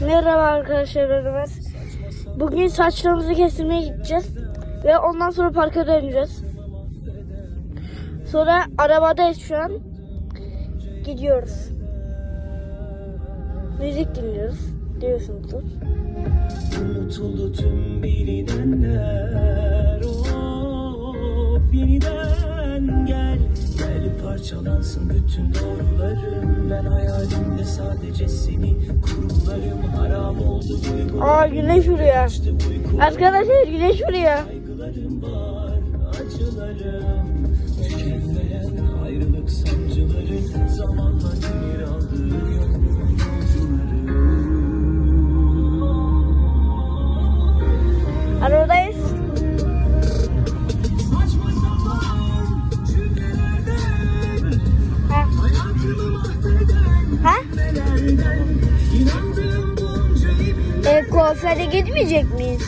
Merhaba arkadaşlar. Bugün saçlarımızı kestirmeye gideceğiz. Ve ondan sonra parka döneceğiz. Sonra arabadayız şu an. Gidiyoruz. Müzik dinliyoruz. Diyorsunuzdur. Unutuldu tüm bilinenler Of yeniden gel Gel parçalansın bütün doğrularım Ben hayalimde sadece seni kurgularım Haram oldu Aa güneş vuruyor. Arkadaşlar güneş vuruyor. Kaygılarım var acılarım Tükenmeyen ayrılık sancıları Zamanla demir aldı yolun yolcuları Arabadayız. Kuaföre gitmeyecek miyiz?